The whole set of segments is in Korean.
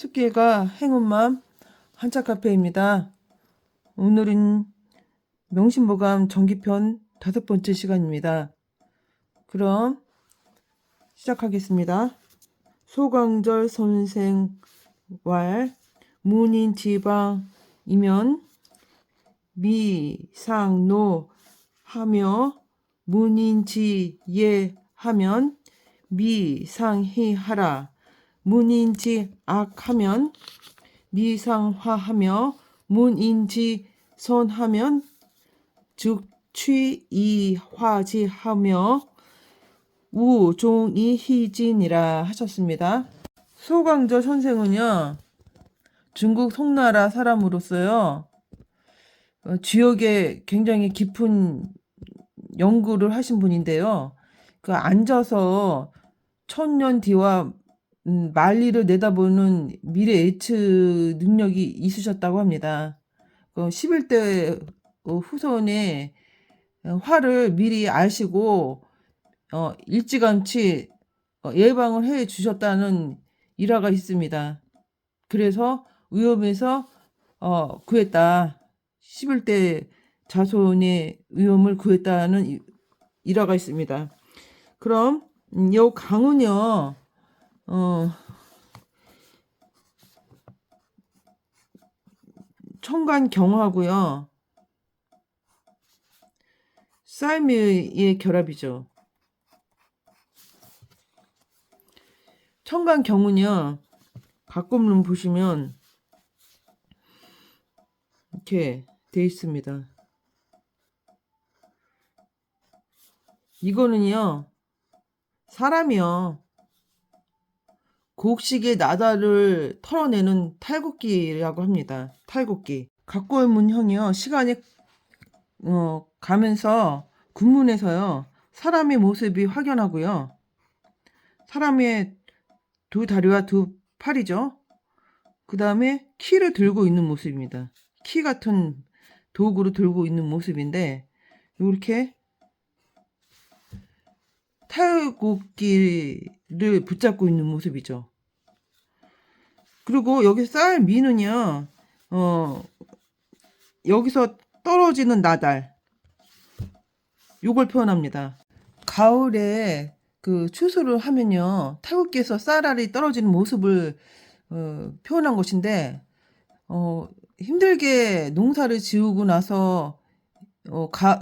숙기가 행운맘 한자 카페입니다. 오늘은 명심보감 정기편 다섯 번째 시간입니다. 그럼 시작하겠습니다. 소강절 선생 왈 문인 지방 이면 미상노 하며 문인지예 하면 미상희하라 문인지 악하면 미상화하며 문인지 선하면 즉 취이화지하며 우종이 희진이라 하셨습니다. 소광저 선생은요 중국 송나라 사람으로서요 어, 지역에 굉장히 깊은 연구를 하신 분인데요. 그 앉아서 천년 뒤와 음, 만리를 내다보는 미래 예측 능력이 있으셨다고 합니다. 그 11대 후손의 화를 미리 아시고 어, 일찌감치 어, 예방을 해 주셨다는 일화가 있습니다. 그래서 위험에서 어, 구했다. 11대 자손의 위험을 구했다는 이- 일화가 있습니다. 그럼 음, 요 강은요. 어, 청간 경화고요. 쌀미의 결합이죠. 청간 경은요. 가끔은 보시면 이렇게 돼 있습니다. 이거는요. 사람이요. 곡식의 나다를 털어내는 탈곡기라고 합니다. 탈곡기. 각골문형이요. 시간이 어, 가면서 군문에서요. 사람의 모습이 확연하고요. 사람의 두 다리와 두 팔이죠. 그 다음에 키를 들고 있는 모습입니다. 키 같은 도구를 들고 있는 모습인데 이렇게 탈곡기를 붙잡고 있는 모습이죠. 그리고 여기 쌀 미는요, 어, 여기서 떨어지는 나달. 요걸 표현합니다. 가을에 그 추수를 하면요, 탈곡기에서 쌀알이 떨어지는 모습을 어, 표현한 것인데, 어, 힘들게 농사를 지우고 나서, 어, 가,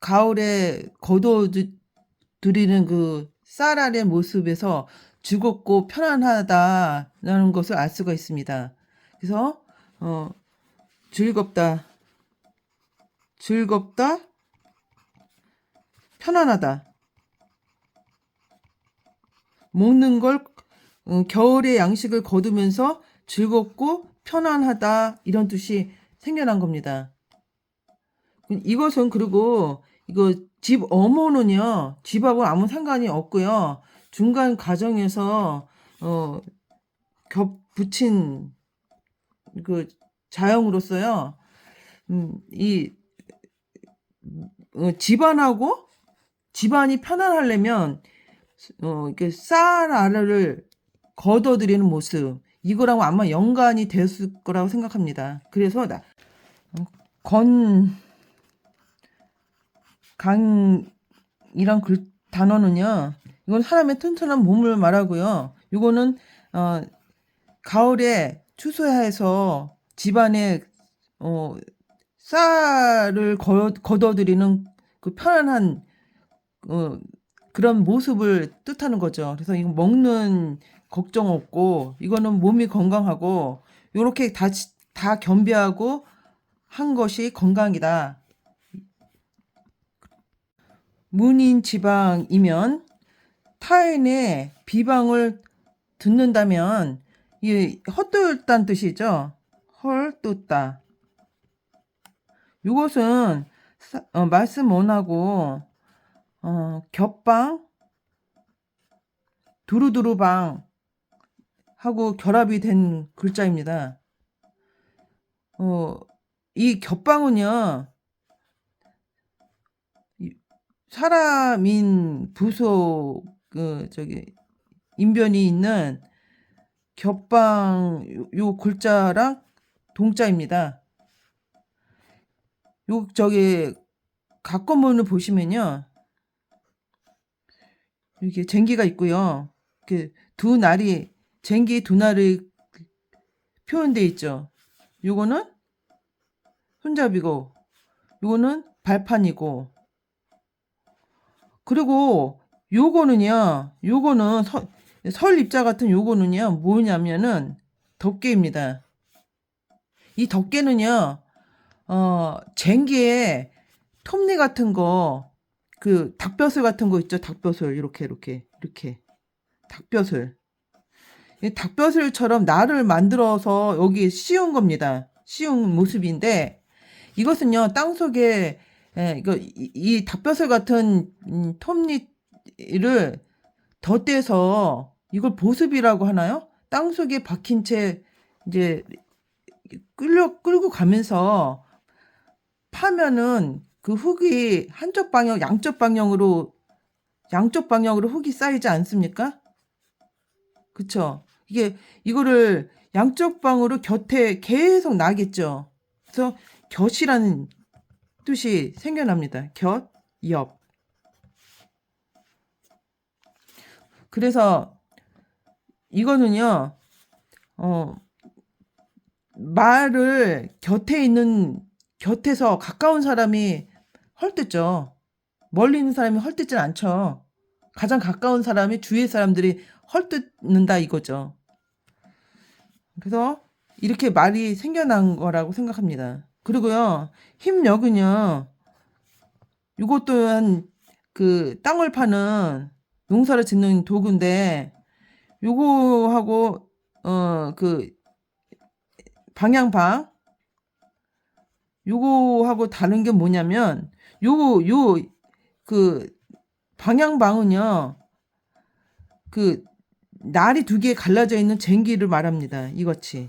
가을에 거둬들이는 그 쌀알의 모습에서 즐겁고 편안하다라는 것을 알 수가 있습니다. 그래서, 어, 즐겁다, 즐겁다, 편안하다. 먹는 걸 어, 겨울의 양식을 거두면서 즐겁고 편안하다 이런 뜻이 생겨난 겁니다. 이것은 그리고 이거 집 어머는요 집하고 아무 상관이 없고요 중간 과정에서 어, 겹 붙인 그 자형으로서요 음, 이 어, 집안하고 집안이 편안하려면 어, 이렇게 쌀 알을 걷어들이는 모습 이거랑 아마 연관이 됐을 거라고 생각합니다. 그래서 나, 어, 건 강이란 글 단어는요. 이건 사람의 튼튼한 몸을 말하고요. 이거는 어, 가을에 추수해서 집안에 어, 쌀을 거, 걷어들이는 그 편안한 어, 그런 모습을 뜻하는 거죠. 그래서 이거 먹는 걱정 없고 이거는 몸이 건강하고 요렇게 다, 지- 다 겸비하고 한 것이 건강이다. 문인 지방이면 타인의 비방을 듣는다면 이 헛되었다는 뜻이죠. 헐뜯다. 이것은 사- 어, 말씀 원하고 어, 겹방, 두루두루방 하고 결합이 된 글자입니다. 어, 이 겹방은요, 이 사람인 부속, 그, 저기, 인변이 있는 겹방 요, 요 글자랑 동자입니다. 요 저기 각건문을 보시면요. 이렇게 쟁기가 있고요. 이렇게 두 날이 쟁기 두 날이 표현돼 있죠. 요거는 손잡이고 요거는 발판이고 그리고 요거는요. 요거는 서, 설 입자 같은 요거는요. 뭐냐면은 덮개입니다. 이 덮개는요. 어, 쟁기에 톱니 같은 거, 그 닭벼슬 같은 거 있죠. 닭벼슬 이렇게 이렇게 이렇게 닭벼슬. 이 닭벼슬처럼 날을 만들어서 여기 씌운 겁니다. 씌운 모습인데 이것은요 땅 속에 예, 이거 이, 이 닭벼슬 같은 음, 톱니 를 덧대서 이걸 보습이라고 하나요? 땅 속에 박힌 채 이제 끌려 끌고 가면서 파면은 그 흙이 한쪽 방향, 양쪽 방향으로 양쪽 방향으로 흙이 쌓이지 않습니까? 그쵸? 이게 이거를 양쪽 방으로 곁에 계속 나겠죠. 그래서 곁이라는 뜻이 생겨납니다. 곁, 옆. 그래서 이거는요, 어, 말을 곁에 있는, 곁에서 가까운 사람이 헐뜯죠. 멀리 있는 사람이 헐뜯질 않죠. 가장 가까운 사람이 주위의 사람들이 헐뜯는다 이거죠. 그래서 이렇게 말이 생겨난 거라고 생각합니다. 그리고요, 힘력은요, 이것 또한 그 땅을 파는 농사를 짓는 도구인데, 요거하고, 어, 그, 방향방, 요거하고 다른 게 뭐냐면, 요, 요, 그, 방향방은요, 그, 날이 두개 갈라져 있는 쟁기를 말합니다. 이것이.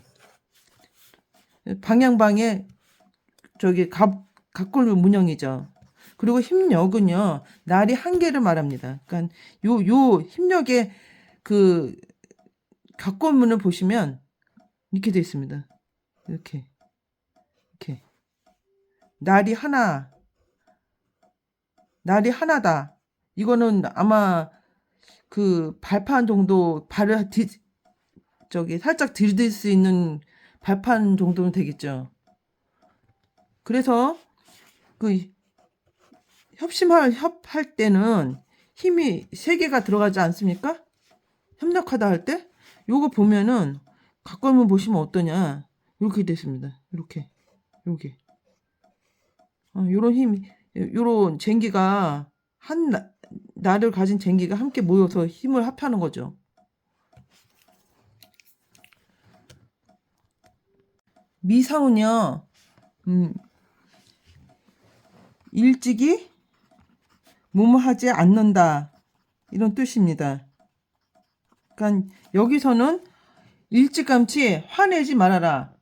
방향방에 저기 갑, 각골 문형이죠. 그리고 힘력은요, 날이 한 개를 말합니다. 그러니까 요, 요 힘력의 그 각골문을 보시면 이렇게 되어 있습니다. 이렇게. 이렇게. 날이 하나. 날이 하나다. 이거는 아마 그 발판 정도 발을 뒤, 저기 살짝 들이댈 수 있는 발판 정도는 되겠죠. 그래서 그 협심할 협할 때는 힘이 세 개가 들어가지 않습니까? 협력하다 할 때 요거 보면은 각광문 보시면 어떠냐 이렇게 됐습니다. 이렇게 요게 어, 요런 힘 요런 쟁기가 한 나, 나를 가진 쟁기가 함께 모여서 힘을 합하는 거죠. 미사은요, 음, 일찍이 무무하지 않는다. 이런 뜻입니다. 그러니까 여기서는 일찌감치 화내지 말아라.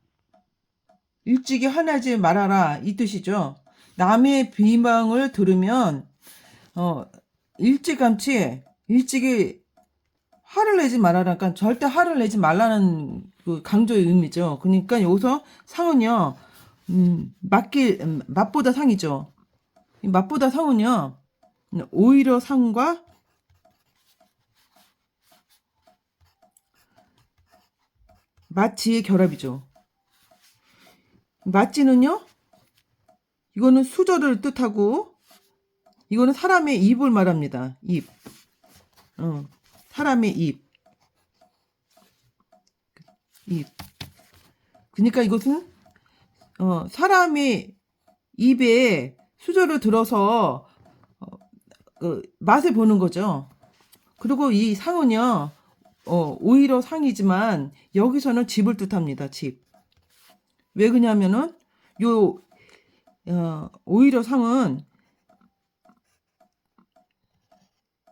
일찍이 화내지 말아라. 이 뜻이죠. 남의 비방을 들으면, 어, 일찌감치, 일찍이 화를 내지 말아라. 그러니까 절대 화를 내지 말라는 그 강조의 의미죠. 그러니까 여기서 상은요, 음, 맞기, 음, 맛보다 상이죠. 이 맛보다 상은요, 오히려 상과 마치의 결합이죠. 마치는요, 이거는 수저를 뜻하고, 이거는 사람의 입을 말합니다. 입. 어, 사람의 입. 입. 그러니까 이것은 어, 사람의 입에 수저를 들어서 어, 그 맛을 보는 거죠. 그리고 이 상은요, 어, 오히려 상이지만 여기서는 집을 뜻합니다. 집. 왜 그러냐면은 요 어, 오히려 상은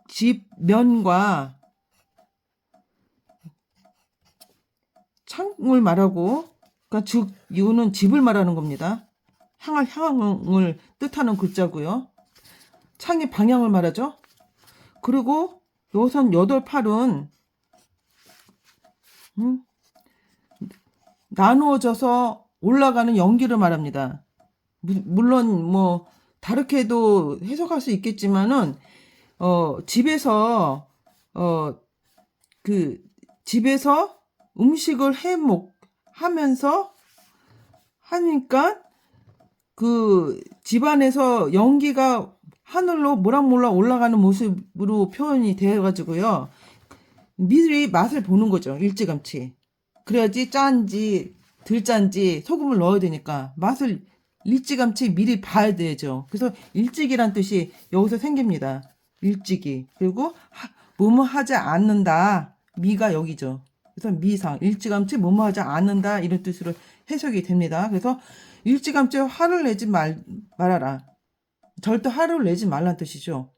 집 면과 창을 말하고 그러니까 즉 이거는 집을 말하는 겁니다. 향할 향을 뜻하는 글자고요. 창의 방향을 말하죠. 그리고 요선 여덟 팔은 음, 나누어져서 올라가는 연기를 말합니다. 무- 물론 뭐 다르게도 해석할 수 있겠지만은 어 집에서 어 그 집에서 음식을 해 먹 하면서 하니까 그 집안에서 연기가 하늘로 모락모락 올라가는 모습으로 표현이 되어 가지고요. 미리 맛을 보는 거죠. 일찌감치. 그래야지 짠지 덜 짠지 소금을 넣어야 되니까 맛을 일찌감치 미리 봐야 되죠. 그래서 일찍이란 뜻이 여기서 생깁니다. 일찍이. 그리고 하, 뭐뭐 하지 않는다. 미가 여기죠. 그래서 미상 일찌감치 뭐뭐 하지 않는다 이런 뜻으로 해석이 됩니다. 그래서 일찌감치 화를 내지 말 말아라. 절대 화를 내지 말란 뜻이죠.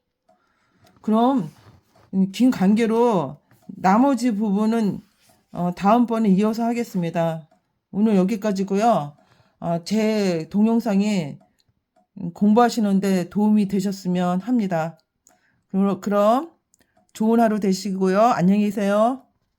그럼 음, 긴 관계로 나머지 부분은 어, 다음번에 이어서 하겠습니다. 오늘 여기까지고요. 어, 제 동영상이 공부하시는데 도움이 되셨으면 합니다. 그럼 좋은 하루 되시고요. 안녕히 계세요.